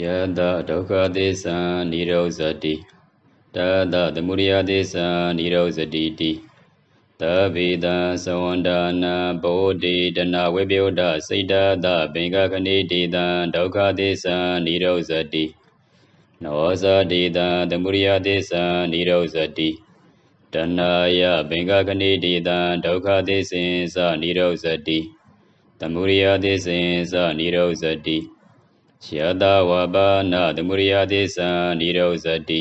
ယတဒုက္ခသစ္စာနိရောဇတိတတသမုဒယသစ္စာနိရောဇတိတိတဗေဒသဝန္ဒနာဗောဓိတနာဝိပယုဒစိတ်တသဘင်္ဂခဏိတေတံဒုက္ခသစ္စာနိရောဇတိနောဇတိတံသမုဒယသစ္စာနိရောဇတိတနာယဘင်္ဂခဏိတေတံဒုက္ခသစ္စေသနိရောဇတိသမုဒယသစ္စေသနိရောဇတိ ယတဝပါဏသမုရိယသေသံနိရောဇတိ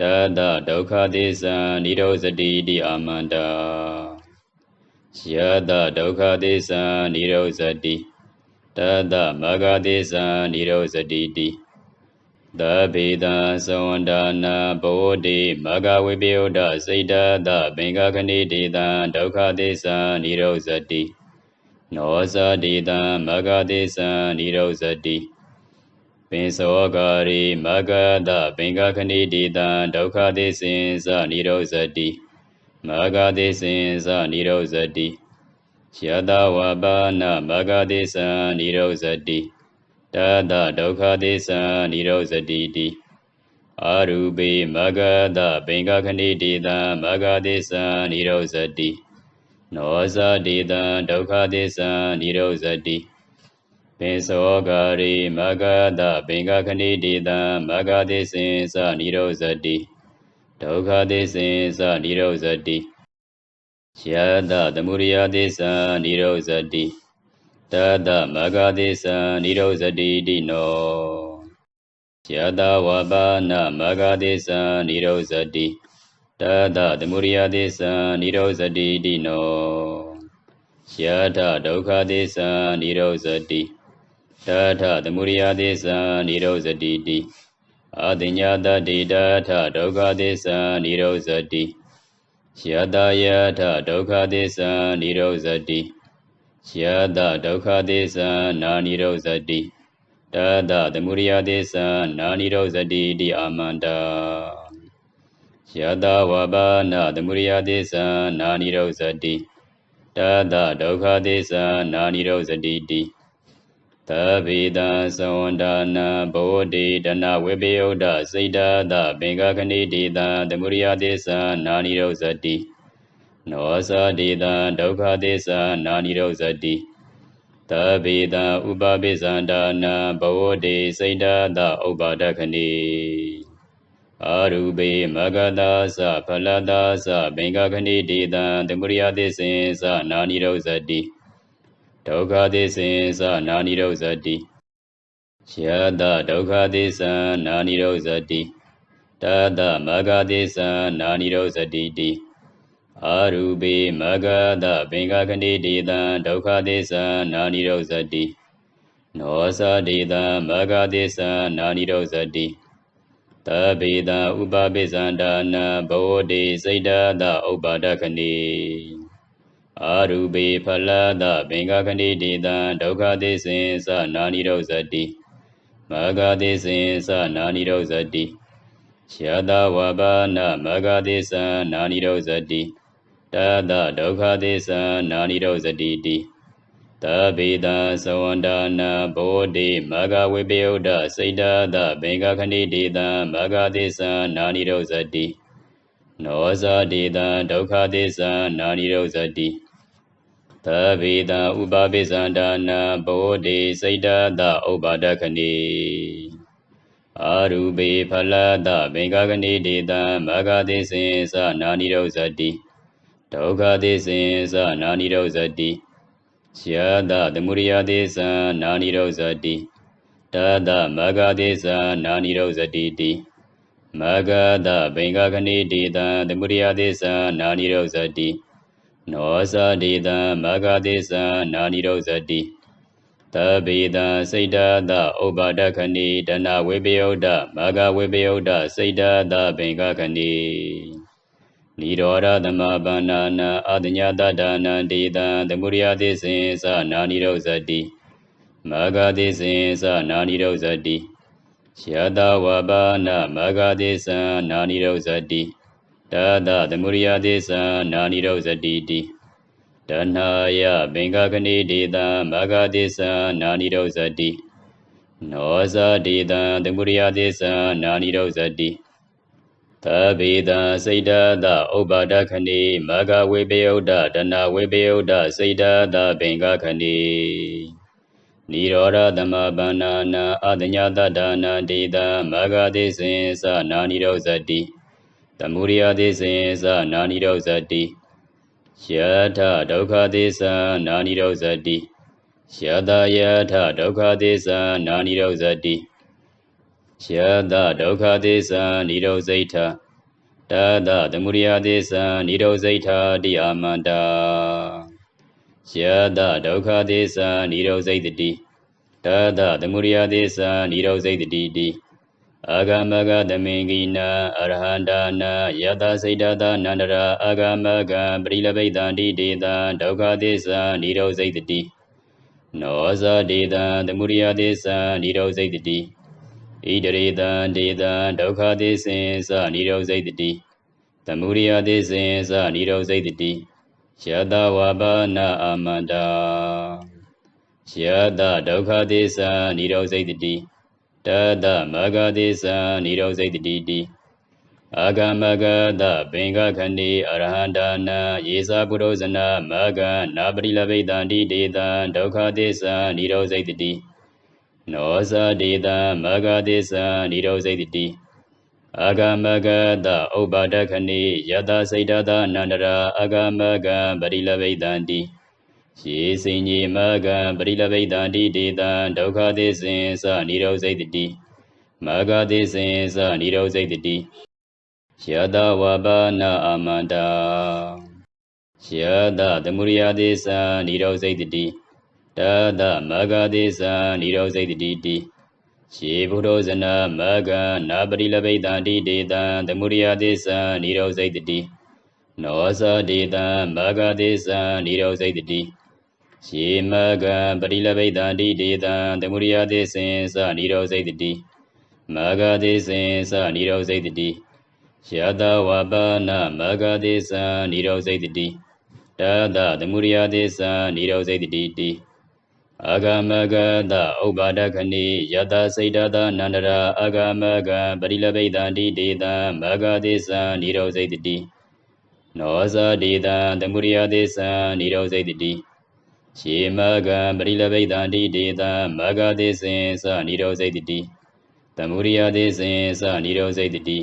တတဒုက္ခသေသံနိရောဇတိတိအာမန္တယတဒုက္ခသေသံနိရောဇတိတတမဂ္ဂသေသံနိရောဇတိတိသဗေဒသဝန္ဒနာဘောတိမဂ္ဂဝိပယုဒ္ဓစိတ်တသဘင်္ဂခဏိတေတံဒုက္ခသေသံနိရောဇတိနောဇတိတံမဂ္ဂသေသံနိရောဇတိ ပင်စောကာရိမဂဒပင်္ဂခဏိတိတံဒုက္ခတိစင်စနိရောဇတိမဂတိစင်စနိရောဇတိယတဝပါဏမဂတိစံနိရောဇတိတတဒုက္ခတိစံနိရောဇတိတိအာရူပိမဂဒပင်္ဂခဏိတိတံမဂတိစံနိရောဇတိနောဇတိတံဒုက္ခတိစံနိရောဇတိ ပင်စောဂရိမဂဒပင်္ဂခဏိတေတံမဂတိစင်စနိရောဇတိဒုက္ခတိစင်စနိရောဇတိယတသမုရိယတိစံနိရောဇတိတတမဂတိစံနိရောဇတိတိနောယတဝပါဏမဂတိသံနိရောဇတိတသသမုရိယတိသံနိရောဇတိတိနောယထဒုက္ခတိသံနိရောဇတိ တာထသမုရိယသစ္စာနိရောဇတိတိအတိညာတတိတာထဒုက္ခသစ္စာနိရောဇတိယတယထဒုက္ခသစ္စာနိရောဇတိယတဒုက္ခသစ္စာနာနိရောဇတိတတသမုရိယသစ္စာနာနိရောဇတိတိအာမန္တယတဝဘာနာသမုရိယသစ္စာနာနိရောဇတိတတဒုက္ခသစ္စာနာနိရောဇတိတိ သဗေတံသဝန္ဒနာဘောဓိတနာဝိပယုဒ္ဓစိတ်တသဘင်္ဂခဏိတေတံသမုရိယသစ္စာနာနိရောဇတိနောသတေတံဒုက္ခသစ္စာနာနိရောဇတိသဗေတံဥပပိသန္ဒနာဘောဓိစိတ်တသဥပါဒခဏိအာရူပေမဂတသဖလတသဘင်္ဂခဏိတေတံသမုရိယသစ္စေသနာနိရောဇတိ ဒုက္ခသစ္စေသနာနိရောဇတိယတဒုက္ခသစ္စာနာနိရောဇတိတတမဂ္ဂသစ္စာနာနိရောဇတိတိအာရူပေမဂ္ဂတဘင်္ဂခဏိတေတံဒုက္ခသစ္စာနာနိရောဇတိနောသတေတံမဂ္ဂသစ္စာနာနိရောဇတိတဗေတံဥပပိသန္ဒနာဘောဓိစိတ်တသဥပါဒခဏိ အာရူပေဖလတဘင်္ဂခဏိတေတံဒုက္ခသစ္စေသနာနိရောဇတိမဂသစ္စေသနာနိရောဇတိယတဝဘာနမဂသစ္စာနာနိရောဇတိတတဒုက္ခသစ္စာနာနိရောဇတိတိတဗေတံသဝန္ဒနာဘောဓိမဂဝိပယုဒ္ဓစိတ်တတဘင်္ဂခဏိတေတံမဂသစ္စာနာနိရောဇတိနောဇတိတံဒုက္ခသစ္စာနာနိရောဇတိ သဗေတံဥပပိသန္ဒနာဘောဓိစိတ်တသဥပါဒခဏိအာရူပေဖလတဘင်္ဂကဏိတေတံမဂတိစေသနာနိရောဇတိဒုက္ခတိစေသနာနိရောဇတိယတသမုရိယတိသနာနိရောဇတိတတမဂတိသနာနိရောဇတိတိမဂတဘင်္ဂကဏိတေတံသမုရိယတိသနာနိရောဇတိ နောဇတိတံမဂတိသနာနိရောဇတိတဗေတံစိတ်တသဥပါဒခဏိတဏဝိပယုဒ္ဓမဂဝိပယုဒ္ဓစိတ်တသဘင်္ဂခဏိနိရောဓသမပန္နာနာအာတညတဒါနံတေတံသမုရိယသိစေသနာနိရောဇတိမဂတိစေသနာနိရောဇတိယတဝဘာနမဂတိသနာနိရောဇတိ တသသမုရိယသေသနာနိရောဇတိတိတဏှာယဘင်္ဂခဏိဒေတံမဂသေသနာနိရောဇတိနောဇတိတံသမုရိယသစ္စာနာနိရောဇတိသဗေတံစိတ်တသဥပ္ပါဒခဏိမဂဝေပယုဒ္ဓတဏဝေပယုဒ္ဓစိတ်တသဘင်္ဂခဏိနိရောဓသမဗန္နာနာအတညတဒါနာတိတံမဂတိစင်္စနာနိရောဇတိ သမုရိယသစ္စေသနာနိရောဇတိယထဒုက္ခသစ္စာနာနိရောဇတိယတယထဒုက္ခသစ္စာနာနိရောဇတိယတဒုက္ခသစ္စာနိရောဇိထတတသမုရိယသစ္စာနိရောဇိထတိအာမန္တာယတဒုက္ခသစ္စာနိရောဇိတတိတတသမုရိယသစ္စာနိရောဇိတတိတိ အာဂမဂသမေကိနာအရဟန္တာနာယတစိတ်တသနန္တရာအာဂမဂပရိလဘိတံတိတေတံဒုက္ခသစ္စာနိရောဇိတတိနောဇဒေတံသမုရိယသစ္စာနိရောဇိတတိဣတရေတံဒေတံဒုက္ခသစ္စေသနိရောဇိတတိသမုရိယသစ္စေသနိရောဇိတတိယတဝဘာနာအာမန္တာယတဒုက္ခသစ္စာနိရောဇိတတိ တတမဂတိသံနိရောစိတ်တိတိအာဂမဂတပင်ကခဏီအရဟန္တာနာယေသာပုရောဇနာမဂနာပရိလဘိတံတိတေတံဒုက္ခတိသံနိရောစိတ်တိနောဇာတေတံမဂတိသံနိရောစိတ်တိအာဂမဂတဥပါဒခဏီယတစိတ်တသအနန္တရာအာဂမဂပရိလဘိတံတိ ယေစိညေမဂံပရိလဘိတံတိတေတံဒုက္ခသစ္စေသနိရောဇိတတိမဂသစ္စေသနိရောဇိတတိယတဝဘာနာအာမန္တာယတသမုရိယသစ္စာနိရောဇိတတိတတမဂသစ္စာနိရောဇိတတိတိယေဘုရောဇနာမဂံနာပရိလဘိတံတိတေတံသမုရိယသစ္စာနိရောဇိတတိနောဇဒေတံမဂသစ္စာနိရောဇိတတိ ယေမကံပရိလဘိတံတိတေတံသမုရိယသေစင်သနိရောဇိတတိမဂသေစင်သနိရောဇိတတိယတဝပါဏမဂသေသနိရောဇိတတိတတသမုရိယသေသနိရောဇိတတိတိအာဂမဂတဥပ္ပါဒခဏိယတစိတ်တသနန္တရာအာဂမဂပရိလဘိတံတိတေတံမဂသေသနိရောဇိတတိနောဇဒေတံသမုရိယသေသနိရောဇိတတိ ရှေမကံပရိလဘိတံတိတေတံမဂသေစင်သနိရောဇိတတိသမုရိယသေစင်သနိရောဇိတတိ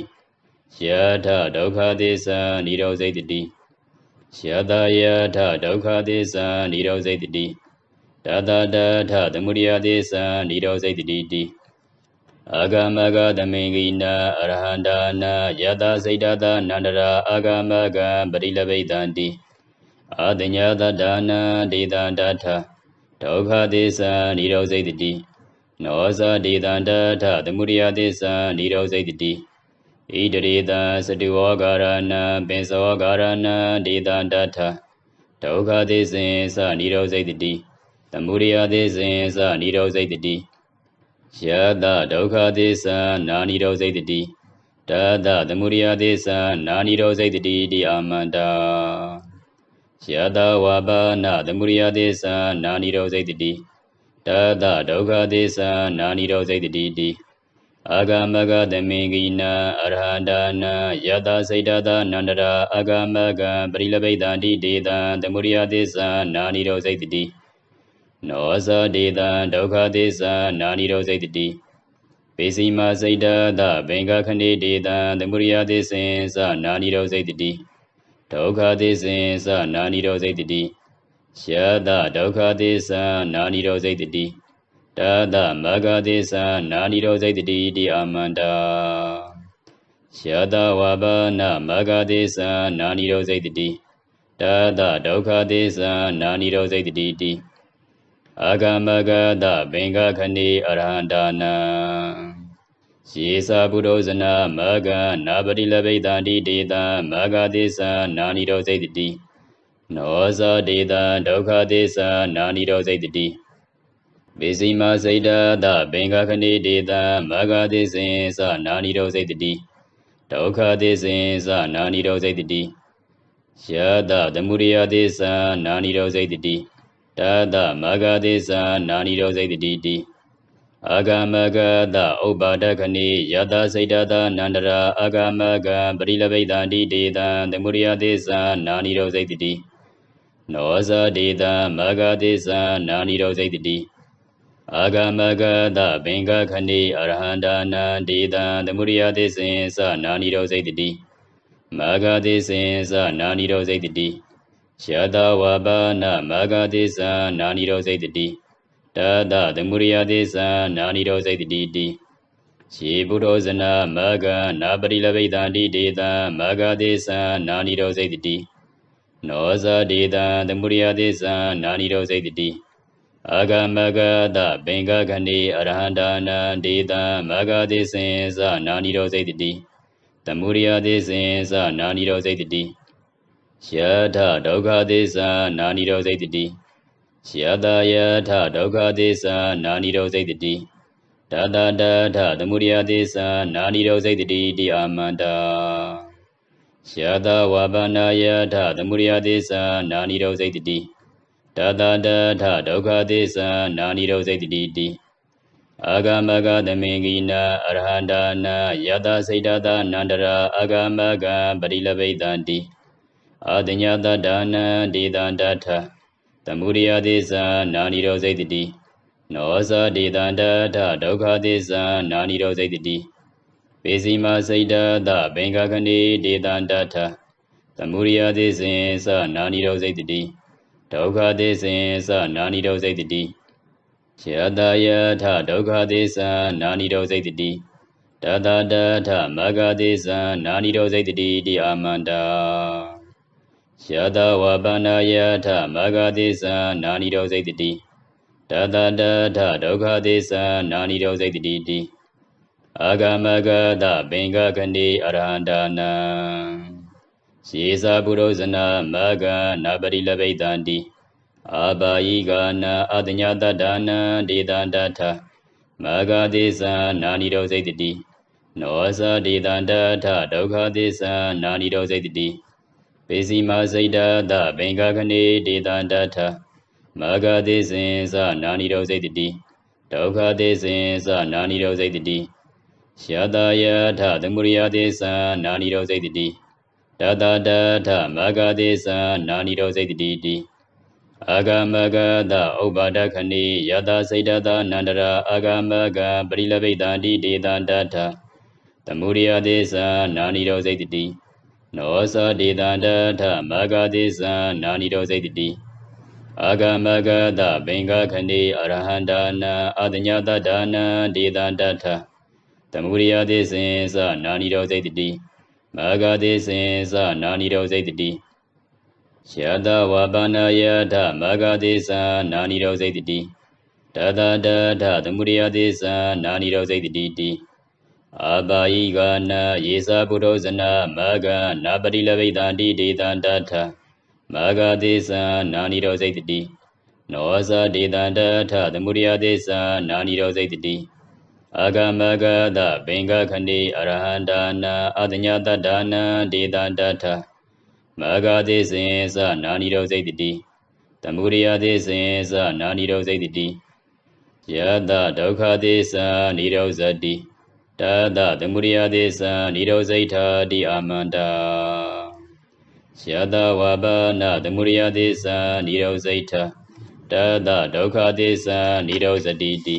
ယထဒုက္ခသေသနိရောဇိတတိယတယထဒုက္ခသေသနိရောဇိတတိတတတထသမုရိယသေသနိရောဇိတတိတိအာဂမဂသမေကိနာအရဟန္တာနာယတစိတ်တသနန္တရာအာဂမဂပရိလဘိတံတိ အာတညာတဒါနာဒေတာတထဒုက္ခသစ္စာនិရောဇိတတိနောဇဒေတာတထသမုဒိယသစ္စာនិရောဇိတတိဣတရေတစတုဝဂါရဏပင်စောဂါရဏဒေတာတထဒုက္ခသစ္စေသនិရောဇိတတိသမုဒိယသစ္စေသនិရောဇိတတိယတဒုက္ခသစ္စာနာនិရောဇိတတိတတသမုဒိယသစ္စာနာនិရောဇိတတိတိအာမန္တာ ယတဝပါဏသမုရိယသေသနာနိရောဇိတတိတတဒုက္ခသေသနာနိရောဇိတတိတိအာဂမဂသမေကိနာအရဟတာနာယတစိတ်တသနန္တရာအာဂမဂပရိလဘိတံတိဒေတံသမုရိယသေသနာနိရောဇိတတိနောဇဒေတံဒုက္ခသေသနာနိရောဇိတတိပေစီမစိတ်တသဘင်္ဂခဏိဒေတံသမုရိယသေသင်္သနာနိရောဇိတတိ ဒုက္ခသစ္စေသနာနိရောဇိတတိယတဒုက္ခသစ္စာနာနိရောဇိတတိတသမဂ္ဂသစ္စာနာနိရောဇိတတိတိအာမန္တာယတဝဘာနမဂ္ဂသစ္စာနာနိရောဇိတတိတတဒုက္ခသစ္စာနာနိရောဇိတတိတိအာဂမဂတဘင်္ဂခဏိအရဟန္တာနာ ယေသာပုရောဇနာမဂနာပတိလဘိတံတိဒေတံမဂသစ္စာနာနိရောဇိတတိနောဇဒေတံဒုက္ခသစ္စာနာနိရောဇိတတိပေစီမစိတ်တသဘင်္ဂခဏိဒေတံမဂသစ္စေသနာနိရောဇိတတိဒုက္ခသစ္စေသနာနိရောဇိတတိယတသမုရိယသစ္စာနာနိရောဇိတတိတတမဂသစ္စာနာနိရောဇိတတိတိ အာဂမဂတဥပ္ပါဒခဏိယတစိတ်တသနန္တရာအာဂမဂပရိလဘိတံတိတေတံသမုရိယသေသနာနိရောဇိတတိနောဇဒေတံမဂသေသနာနိရောဇိတတိအာဂမဂတဘင်္ဂခဏိအရဟန္တာနံဒေတံသမုရိယသေသင်္သနာနိရောဇိတတိမဂသေသင်္သနာနိရောဇိတတိယတဝဘာနမဂသေသနာနိရောဇိတတိ တတသမုရိယသေသနာနိရောဇိတတိတိယေပုရောဇနာမဂနာပရိလဘိတံတိဒေတံမဂသေသနာနိရောဇိတတိနောဇဒေတံသမုရိယသေသနာနိရောဇိတတိအာဂမဂတဘင်္ဂခဏိအရဟန္တာနံဒေတံမဂသေသင်္သနာနိရောဇိတတိသမုရိယသေသင်္သနာနိရောဇိတတိယထဒုက္ခသေသနာနိရောဇိတတိ ယတယထဒုက္ခသေသနာနိရောဇိတတိတတတထသမုဒယသေသနာနိရောဇိတတိတိအာမန္တာယတဝပနာယထသမုဒယသေသနာနိရောဇိတတိတတတထဒုက္ခသေသနာနိရောဇိတတိတိအာဂမဂသမေကိနာအရဟန္တာနာယတစိတ်တသနန္တရာအာဂမဂပရိလဘိတံတိအာတညတဒါနံဒေတံတထ သမုဒယသေသနာနိရောဇိတတိနောဇဒေတံတထဒုက္ခသေသနာနိရောဇိတတိပေစီမစိတ်တသဘင်္ဂခဏိဒေတံတထသမုဒယသေသင်္သနာနိရောဇိတတိဒုက္ခသေသင်္သနာနိရောဇိတတိယတယထဒုက္ခသေသနာနိရောဇိတတိတတတထမဂ္ဂသေသနာနိရောဇိတတိတိအာမန္တာ ယတဝပန္နာယထမဂ္ဂသေသနာနိရောဇိတတိတတတထဒုက္ခသေသနာနိရောဇိတတိတိအာဂမဂတဘင်္ဂခဏိအရဟန္တာနံရေသာပုရောဇနာမဂ္ဂနာပရိလဘိတံတိအာဘာယိကနာအတညတတနံဒေတံတထမဂ္ဂသေသနာနိရောဇိတတိနောဇဒေတံတထဒုက္ခသေသနာနိရောဇိတတိ ပေစီမစိတ်တသဘင်္ဂခဏေဒေတံတထမဂသေဇင်သနာနိရောဇိတတိဒုက္ခသေဇင်သနာနိရောဇိတတိယတယထသမုရိယသေသနာနိရောဇိတတိတတတထမဂသေသနာနိရောဇိတတိတိအာဂမဂတဥပ္ပါဒခဏိယတစိတ်တသနန္တရာအာဂမဂပရိလဘိတံတိဒေတံတထသမုရိယသေသနာနိရောဇိတတိ နောသဒေတန္တထမဂတိသနာနိရောစိတတိအာဂမဂတဘင်္ဂခဏိအရဟန္တာနာအတညတဒါနာဒေတန္တထသမုရိယသေစင်သနာနိရောစိတတိမဂတိစင်သနာနိရောစိတတိယတဝပနာယထမဂတိသနာနိရောစိတတိတတတထသမုရိယသေသနာနိရောစိတတိတိ အာဘာယိကနာယေသပုရောဇနာမဂနာပတိလဘိတံတိဒေတံတထမဂသေသနာနိရောဇိတတိနောဇဒေတံတထသမုရိယသေသနာနိရောဇိတတိအာဂမဂတဘင်္ဂခဏိအရဟန္တာနာအတညတဒါနံဒေတံတထမဂသေသင်္သနာနိရောဇိတတိသမုရိယသေသင်္သနာနိရောဇိတတိယတဒုက္ခသေသနိရောဇတိ တသသမုရိယသေသနိရောဇိထာတိအာမန္တာယတဝဘနာသမုရိယသေသနိရောဇိထာတသဒုက္ခသေသနိရောဇတိတိ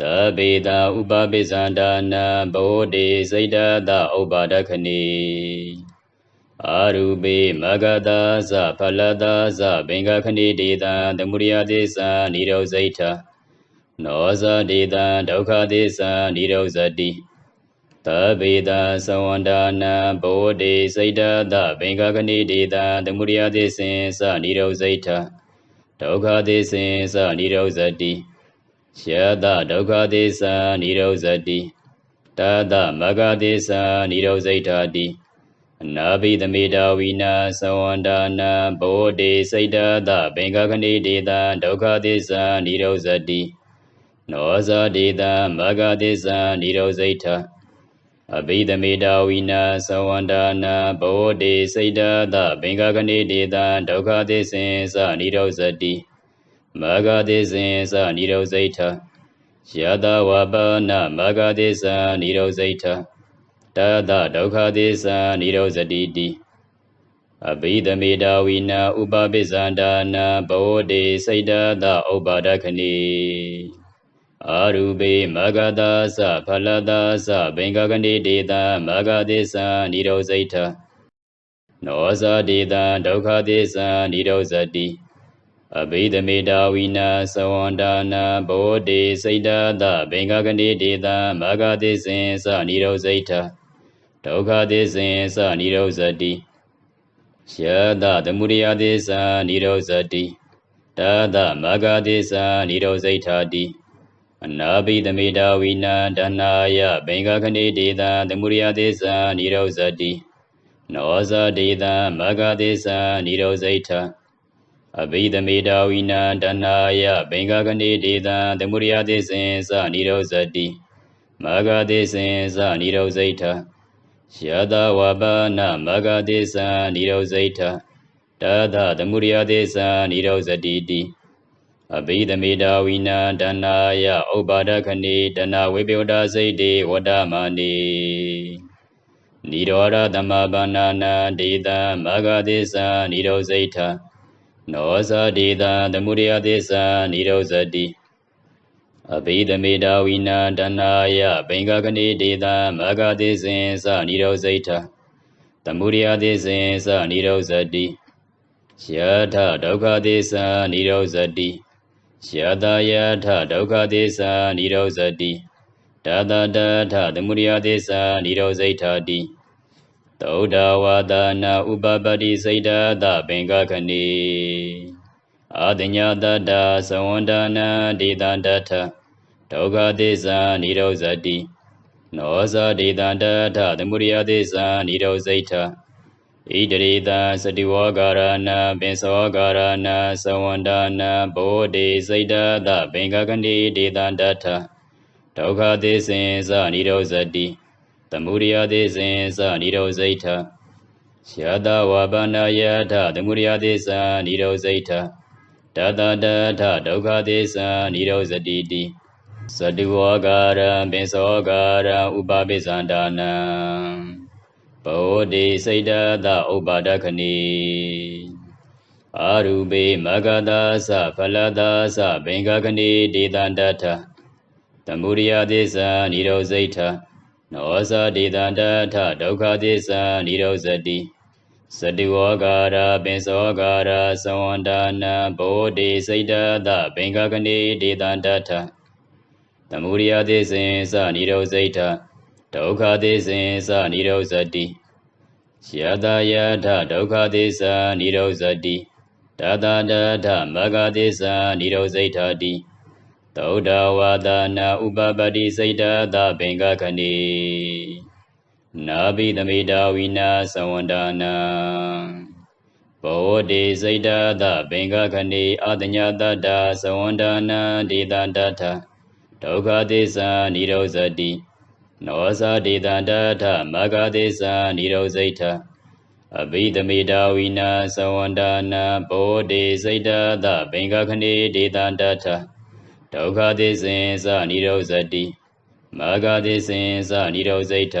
သဗေတာဥပပိသန္တာနာဘောဓိစိတ်တသဥပါဒခဏိအာရူပေမဂတာသဖလတာသဘင်္ဂခဏိတေတံသမုရိယသေသနိရောဇိထာ နောဇဒေတံဒုက္ခသေသနိရောဇတိသဗေတသဝန္ဒာနံဘောဓိစိတ်တသဘင်္ဂကဏိဒေတံသမုရိယသေစင်သနိရောဇိထဒုက္ခသေစင်သနိရောဇတိယတဒုက္ခသေသနိရောဇတိတသမဂသေသနိရောဇိထာတိအနာဘိသမေတာဝိနာသဝန္ဒာနံဘောဓိစိတ်တသဘင်္ဂကဏိဒေတံဒုက္ခသေသနိရောဇတိ နောဇာဒေတမဂတိသနိရောဇိထအဘိဓမေတာဝိနာသဝန္ဒာနာဘောဓိစိတ်တသဘင်္ဂကဏိဒေတဒုက္ခသစ္စေသနိရောဇတိမဂတိစေသနိရောဇိထယယတဝပနမဂတိသံនិရောဇိဋ္ဌတတဒုက္ခတိသံនិရောဇတိတိအဘိဓမေတာဝိနာဥပပိစ္ဆန္ဒာနာဘောတိစိတ်တသဥပါဒခဏီ အာရူပေမဂတာသဖလတာသဘင်္ဂကဏိတေတာမဂတိသနိရောဇိဋ္ဌနောဇာတေတာဒုက္ခတိသနိရောဇတိအဘိဓမေတာဝိနာသဝန္ဒနာဘောဓိစိတ်တသဘင်္ဂကဏိတေတာမဂတိသင်သနိရောဇိဋ္ဌဒုက္ခတိသင်သနိရောဇတိယတသမုဒယတိသနိရောဇတိတတမဂတိသနိရောဇိဋ္ဌတိ အနာပိသမိတာဝိနံတနာယဘင်္ဂခဏိဒေသသမုရိယသေသနိရောဇတိနောဇဒေသမဂ္ဂသေသနိရောဇိဋ္ဌအဘိသမိတာဝိနံတနာယဘင်္ဂခဏိဒေသသမုရိယသေသင်္စနိရောဇတိမဂ္ဂသေသင်္စနိရောဇိဋ္ဌယတဝပနမဂ္ဂသေသနိရောဇိဋ္ဌတသသမုရိယသေသနိရောဇတိတိ အဘိဓမေတာဝိနာတနာယဥပါဒခဏေတနာဝိပယတာစိတ်တေဝတ္တမနိနိရောဓသမဘာနာနာဒေတာမဂ္ဂသစ္စာနိရောစိတ်ထာနောဇာဒေတာသမုဒယသစ္စာနိရောဇတိအဘိဓမေတာဝိနာတနာယဘင်္ဂကဏိဒေတာမဂ္ဂသစ္စင်စနိရောစိတ်ထာသမုဒယသစ္စင်စနိရောဇတိယထဒုက္ခသစ္စာနိရောဇတိ ယတယထဒုက္ခသစ္စာနိရောဇတိတတတထသမုဒယသစ္စာနိရောဇိဋ္ဌာတိသုဒ္ဓဝါဒနာဥပပတိစိတ်တသပင်္ဂခဏီအာတညာတတသဝန္ဒနာဒေတန္တထဒုက္ခသစ္စာနိရောဇတိနောဇဒေတန္တထသမုဒယသစ္စာနိရောဇိဋ္ဌာတိ ဣတရိတာစတိဝဂါရဏပင်စောဂါရဏသဝန္ဒနာဘောဓိစိတ်တသပင်ကကဏိဒေတန္တထဒုက္ခသေစင်စနိရောဇတိသမုဒိယသေစင်စနိရောဇိဋ္ဌရှာတဝါပန္နယထသမုဒိယသေစံနိရောဇိဋ္ဌတတတထဒုက္ခသေစံနိရောဇတိတိသတုဝဂါရံပင်စောဂါရံဥပပိစ္ဆန္ဒနာ ဘောဓိစိတ်တသဥပါဒခဏီအာရူပေမဂတာသဖလတာသဘင်္ဂကဏီဒေတန္တထသမုရိယသေသនិရောဇိဋ္ဌနောသဒေတန္တထဒုက္ခသေသនិရောဇတိသတိဝကာရပင်စောကာရသဝန္ဒနာဘောဓိစိတ်တသဘင်္ဂကဏီဒေတန္တထသမုရိယသေစင်စនិရောဇိဋ္ဌ ဒုက္ခသစ္စေသနိရောဇတိယတယထဒုက္ခသစ္စာနိရောဇတိတတတထမဂ္ဂသစ္စာနိရောဇိဋ္ဌာတိသုဒ္ဓဝါဒနာဥပပတိစိတ်တသပင်္ဂခဏိနာဘိသမိတာဝိနာသဝန္ဒနာဘောတိစိတ်တသပင်္ဂခဏိအတညာတတသဝန္ဒနာဒေတာတထဒုက္ခသစ္စာနိရောဇတိ နောဇာတိတန္တထမဂသေစာနိရောဇိတ်ထအဘိသမိတာဝိနာသဝန္ဒနာဘောဓိစိတ်တသဘင်္ဂခဏိဒေတန္တထဒုက္ခသစ္စေသနိရောဇတိမဂ္ဂသစ္စေသနိရောဇိတ်ထ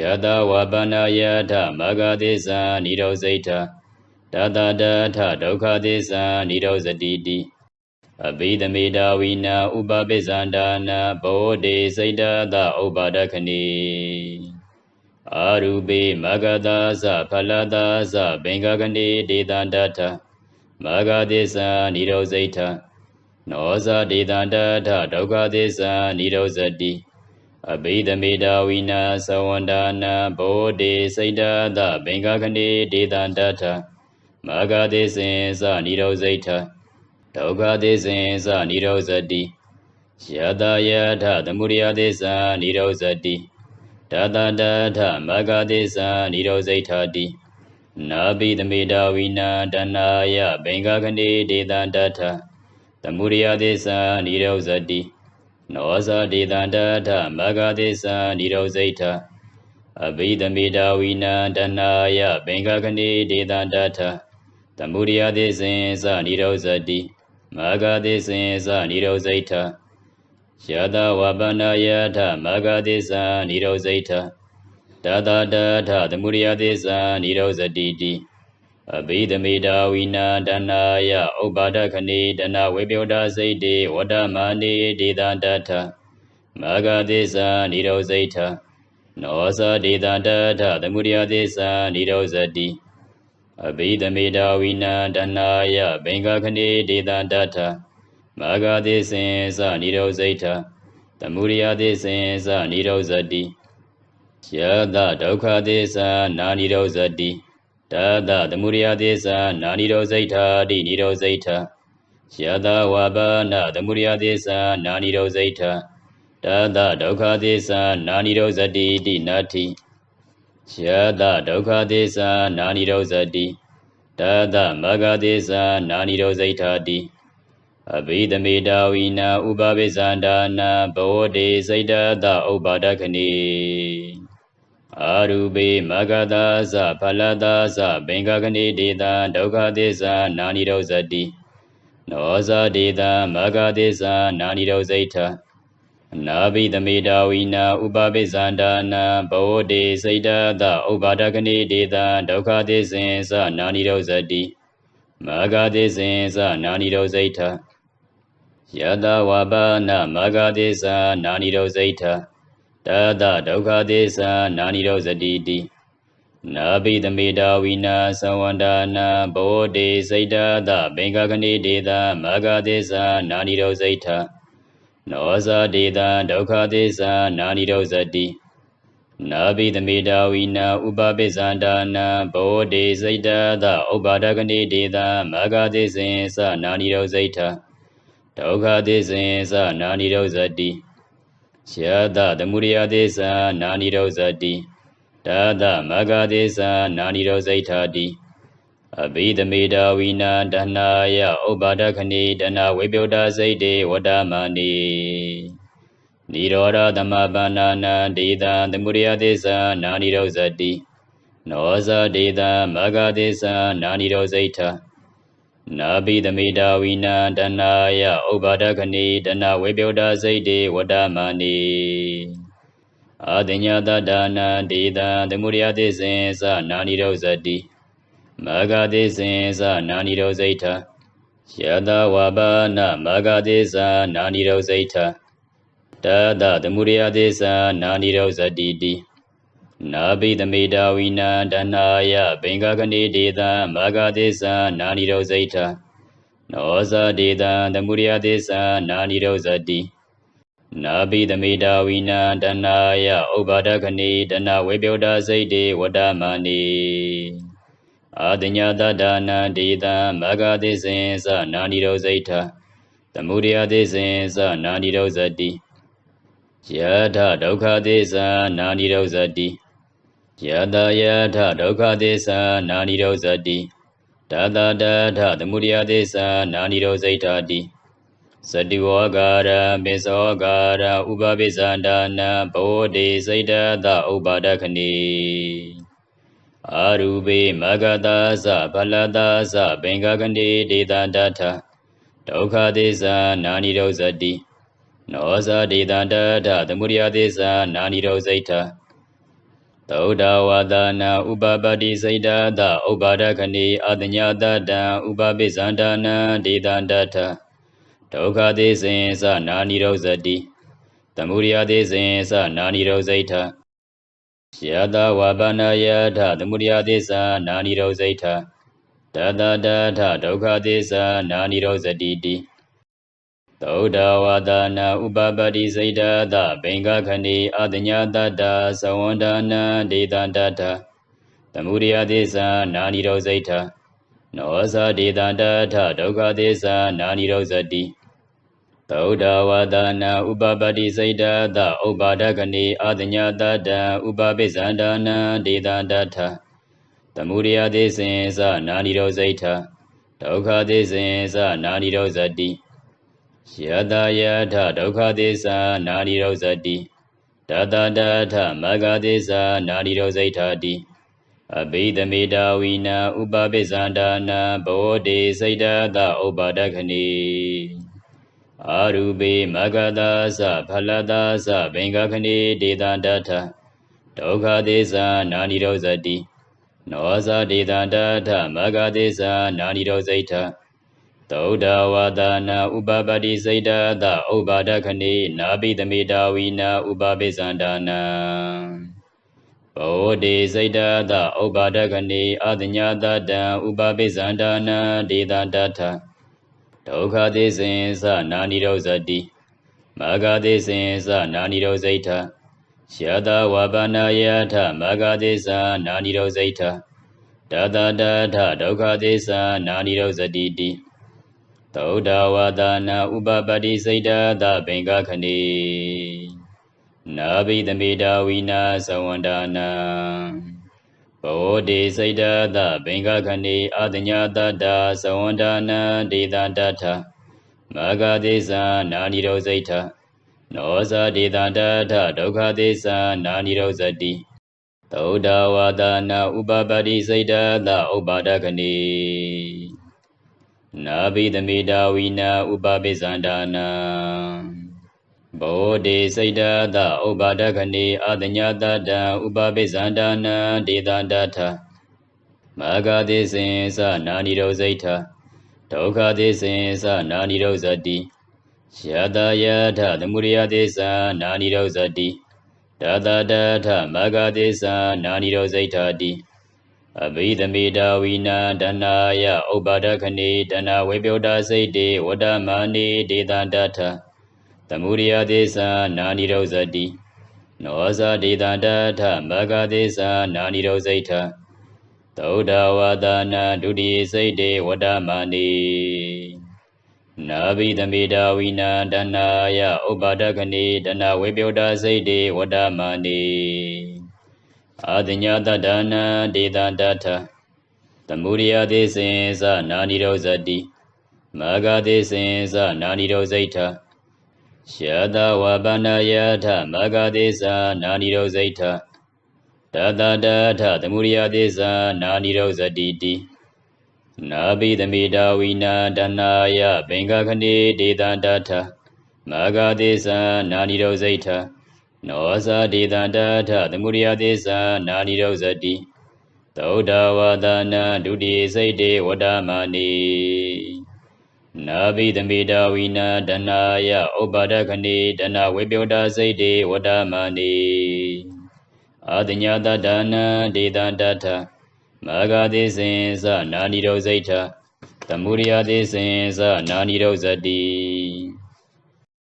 ယတဝပန္နယထမဂ္ဂသစ္စာနိရောဇိတ်ထတတတထဒုက္ခသစ္စာနိရောဇတိတိ အဘိဓမေတာဝိနာဥပပိစ္ဆန္ဒာနာဘောဓိစိတ်တသဥပါဒခဏီအာရူပိမဂဒာသဖလဒာသဘင်္ဂကဏီဒေတန္တထမဂသစ္စာနိရောဇိထနောဇာဒေတန္တထဒုက္ခသစ္စာနိရောဇတိအဘိဓမေတာဝိနာသဝန္ဒာနာဘောဓိစိတ်တသဘင်္ဂကဏီဒေတန္တထမဂသစ္စေသနိရောဇိထ ဒုက္ခသစ္စေသနိရောဇတိယတယထသမုဒယသစ္စာနိရောဇတိတတတထမဂ္ဂသစ္စာနိရောဇိဋ္ဌာတိနာပိသမေတာဝိနာတနာယဘင်္ဂကနေဒေတံတထသမုဒယသစ္စာနိရောဇတိနောဇာဒေတံတထမဂ္ဂသစ္စာနိရောဇိဋ္ဌာအဘိဓမေတာဝိနာတနာယဘင်္ဂကနေဒေတံတထသမုဒယသစ္စေသနိရောဇတိ မာဂတိစင်စနိရောဇိဋ္ဌယာတဝပန္နယထမာဂတိစနိရောဇိဋ္ဌတာတာတထသမုရိယတိစနိရောဇတိတိအဘိဓမေတာဝိနာတနာယဥပါဒခဏိတနာဝေပြောတာစိတ်တိဝတ္တမနိဒေတာတထမာဂတိစနိရောဇိဋ္ဌနောသဒေတာတထသမုရိယတိစနိရောဇတိတိ အဘိဓမေဒဝိနာတနာယဘင်္ဂခဏေဒေတာတထမာဂတိစင်စနိရောဇိဋ္ဌသမုဒိယတိစင်စနိရောဇတိယတဒုက္ခတိစနာနိရောဇတိတတသမုဒိယတိစနာနိရောဇိဋ္ဌာတိနိရောဇိဋ္ဌယတဝပါဏသမုဒိယတိစနာနိရောဇိဋ္ဌတတဒုက္ခတိစနာနိရောဇတိတိနာတိ ယတဒုက္ခတိစနာនិရောဇတိတတမဂ္ဂတိစနာនិရောဇိထာတိအဘိဓမေတာဝိနာဥပပိသန္ဒာနာဘောဒေစိတ်တတဥပ္ပါဒခဏီအာရူပေမဂ္ဂတာသဖလတာသဘင်္ဂကဏိဒေတာဒုက္ခသစ္စာနာနိရောဇတိနောဇဒေတာမဂ္ဂသစ္စာနာနိရောဇိထ နာဘိသမေတာဝိနာဥပပိသန္ဒာနာဘောဒေစိတ်တတဥပ္ပါဒခဏိဒေတာဒုက္ခသစ္စေသနာနိရောဇတိမဂ္ဂသစ္စေသနာနိရောဇိထယတဝါပနမဂ္ဂသေသနာနိရောဇိထတတဒုက္ခသေသနာနိရောဇတိတိနာဘိသမေတာဝိနာသဝန္ဒနာဘောဒေစိတ်တသဘင်္ဂကဏိဒေသမဂ္ဂသေသနာနိရောဇိထ နောဇာဒေသဒုက္ခသေသနာနိရောဇတိနာဘိသမေတာဝိနာဥပပိသန္ဒာနာဘောဒေစိတ်တသဥပ္ပါဒကဏိဒေသမဂ္ဂသေသင်္သနာနိရောဇိထဒုက္ခသစ္စေသနာနိရောဇတိယတသမုဒယသစ္စာနာနိရောဇတိတသမဂ္ဂသစ္စာနာနိရောဇိထာတိ အဘိဓမေတာဝိနာတဏယဥပ္ပါဒခဏိတဏဝေပြုတာစိတ်တေဝတ္တမဏိနိရောဓသမပန္နာနာဒေတာသမုဒယသစ္စာနာနိရောဇတိနောဇဒေတာမဂ္ဂသစ္စာနာနိရောဇိထာနာဘိသမေတာဝိနာတဏယဥပ္ပါဒခဏိတဏဝေပြုတာစိတ်တေဝတ္တမဏိအာတညတဒါနာဒေတာသမုဒယသစ္စေသနာနိရောဇတိ မဂ္ဂသစ္စေသနာနိရောဇိထယတဝါပါဏမဂ္ဂသစ္စာနာနိရောဇိထတတသမုဒယသစ္စာနာနိရောဇတိတိနာဘိသမေတာဝိနာဒနာယဘင်္ဂကဏိဒေတာမာဂသစ္စာနာနိရောဇိထနောဇဒေတာသမုဒယသစ္စာနာနိရောဇတိနာဘိသမေတာဝိနာဒနာယဥပ္ပါဒခဏိတနာဝေပြောတာစိတ်တေဝတ္တမဏိ အာတညတဒါနာဒေတာမာဂသစ္စေသနာနိရောဇိထသမုဒယသစ္စေသနာနိရောဇတိယထဒုက္ခသစ္စာနာနိရောဇတိယတယထဒုက္ခသစ္စာနာနိရောဇတိတတတထသမုဒယသစ္စာနာနိရောဇိတာတိစတိဝဂါရပိသောဂါရဥပပိသန္ဒနာဘောဓိစိတ်တသဥပါဒခဏိ အာရူပေမဂတာသဗလတာသဘင်္ဂကဏိဒေတာတထဒုက္ခသစ္စာနာနိရောဇတိနောဇဒေတာတထသမုဒယသစ္စာနာနိရောဇိတာသုဒ္ဓဝါဒနာဥပပတိစိတ်တသဥပါဒခဏိအတညတတံဥပပိသန္ဒနာဒေတံတထဒုက္ခသေးစဉ်သနာနိရောဇတိသမုဒယသေးစဉ်သနာနိရောဇိထ ယတဝါပနာယထသမုဒယသေးသနာနိရောဇိထတတတထဒုက္ခသေးသနာနိရောဇတိတိသုဒ္ဓဝါဒနာဥပပတိစိတ်တသဘင်္ဂခဏိအတညတတ္တသဝန္ဒနာဒေတတတ္တသမုဒယသေသနာနိရောဇိထနောဇဒေတတ္ထဒုက္ခသေသနာနိရောဇတိ သုဒ္ဓဝါဒနာဥပပတိစိတ်တသဥပါဒကဏိအတညတတ္တဥပပိသန္ဒနာဒေတတတ္ထသမုဒယသေသနာနိရောဇိထဒုက္ခသေသနာနိရောဇတိယတယထဒုက္ခသစ္စာနာနိရောဇတိတတတထမဂ္ဂသစ္စာနာနိရောဇိထာတိအဘိဓမေတာဝိနာဥပပိသန္ဒာနာဘောဓိစိတ်တသဥပါဒခဏိ အာရူပေမဂတာသဖလတာသဘင်္ဂခဏိဒေသန္တထဒုက္ခသေသနာနိရောဇတိနောဇဒေသန္တထမဂသေသနာနိရောဇိထသုဒ္ဓဝါဒနာဥပပတိစိတ်တသဥပါဒခဏိနာပိသမေတာဝိနာဥပပိသန္ဒနာဘောဓိစိတ်တသဥပါဒခဏိအတညတတံဥပပိသန္ဒနာဒေသန္တထ ဒုက္ခသေစင်သနာနိရောဇတိမဂသေစင်သနာနိရောဇိထယတဝပနာယထမဂသေသနာနိရောဇိထတတတထဒုက္ခသေသနာနိရောဇတိတိသုဒ္ဓဝါဒနာဥပပတိစိတ်တသဘင်္ဂခဏိနာဘိသမေတာဝိနာသဝန္ဒနာ ဘောဓိစိတ်တသဘင်္ဂခဏိအာတညာတတ္တသဝန္ဒနာဒေသတ္ထမဂတိသနာနိရောဇိထနောဇဒေသတ္ထဒုက္ခသေသနာနိရောဇတိသုဒ္ဓဝါဒနာဥပပတိစိတ်တသဥပါဒခဏိနာဘိသမေတာဝိနာဥပပိသန္ဒာနာ ဘောဓိစိတ်တသဥပါဒခဏိအတညတတံဥပပိသန္ဒာနာဒေသတထမဂတိစင်သနာနိရောဇိထဒုက္ခတိစင်သနာနိရောဇတိယတယထသမုရိယတိသနာနိရောဇတိတတတထမဂတိသနာနိရောဇိထတိအဘိဓမေတာဝိနာတဏယဥပါဒခဏိတဏဝေပြောတာစိတ်တေဝဒမာနိဒေသန္တထ သမုရိယသေသနာနိရောဇတိနောဇဒေသန္တထမဂသေသနာနိရောဇိထသုဒ္ဓဝါဒနာဒုတိယစိတ်တေဝဒမာနိနာဘိသမေတာဝိနာတဏယဥပါဒခဏိတဏဝေပြောတာစိတ်တေဝဒမာနိအာတညတတနာဒေသတထသမုရိယသေစင်သနာနိရောဇတိမာဂသေစင်သနာနိရောဇိထ ယတဝပန္နယထမာဂသေသနာနိရောဇိထတတတထသမုရိယသေသနာနိရောဇတိတိနာဘိသမေတာဝိနာတနာယဘင်္ဂခဏိဒေသတထမာဂသေသနာနိရောဇိထနောဇာဒေသန္တထသမုရိယသေသနာနိရောဇတိသုဒ္ဓဝါဒနာဒုတိယစိတ်တေဝဒမာနိ နာဘိသမေတာဝိနာဒနာယဥပါဒခဏိဒနာဝေပြောတာစိတ်တေဝဒမာနိအာတညတဒါနာဒေသန္တထမာဂသေစင်သနာနိရောဇိထသမုရိယသေစင်သနာနိရောဇတိ